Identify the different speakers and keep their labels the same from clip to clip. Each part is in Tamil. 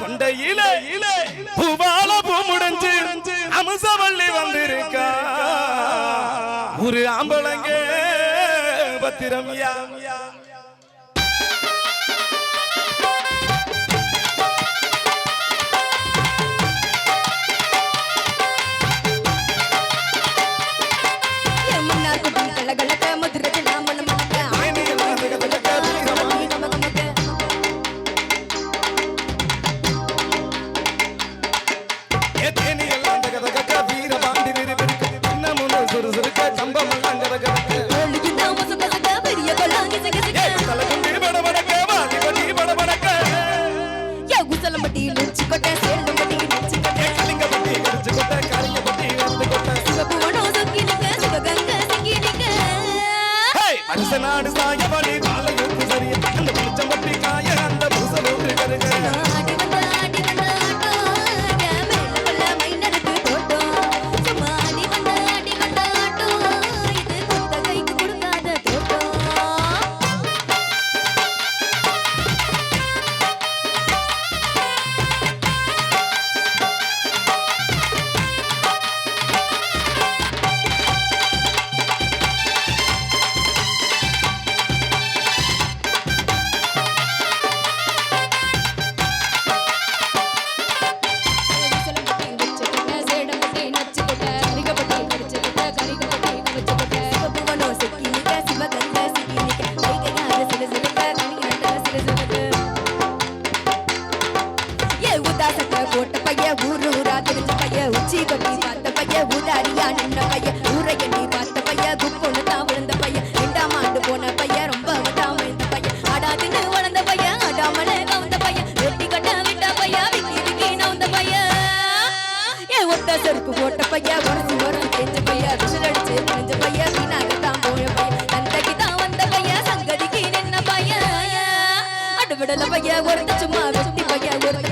Speaker 1: கொண்டையில பூவால பூ முடிஞ்சு அமுசவள்ளி வந்திருக்கா. ஒரு ஆம்பளங்க பத்திரம்யா
Speaker 2: చేసినాడు సాయబలి கொட்டி பார்த்த பைய பைய. ஊரை எண்ணி பார்த்த பைய குப்பொண்ணு தான் விழுந்த பைய. ரெண்டாம் ஆண்டு போன பைய ரொம்ப அவதான் விழுந்த பைய. ஆடாதுன்னு வளர்ந்த பைய ஆடாமலே கவுந்த பைய. வெட்டி கட்ட விட்ட பைய விக்கி விக்கி நவுந்த பைய. ஏன் ஒத்த செருப்பு போட்ட பைய உரசி உரசி தெரிஞ்ச பைய. விசில் அடிச்சு தெரிஞ்ச பைய போய. பைய தான் வந்த பைய சங்கதிக்கு நின்ன பைய. அடுவிடல பைய ஒருத்த சும்மா வெட்டி பைய ஒருத்த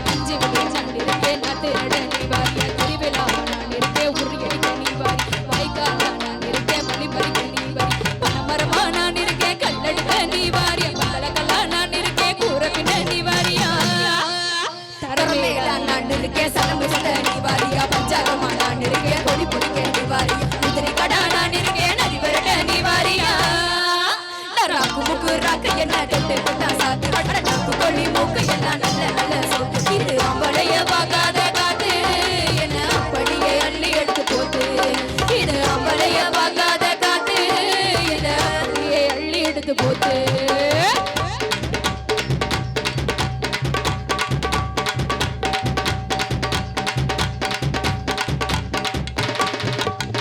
Speaker 2: போட்டு கொட்டா சாத்து. கொள்ளி மூக்கு எல்லாம் நல்ல நல்ல சோத்து.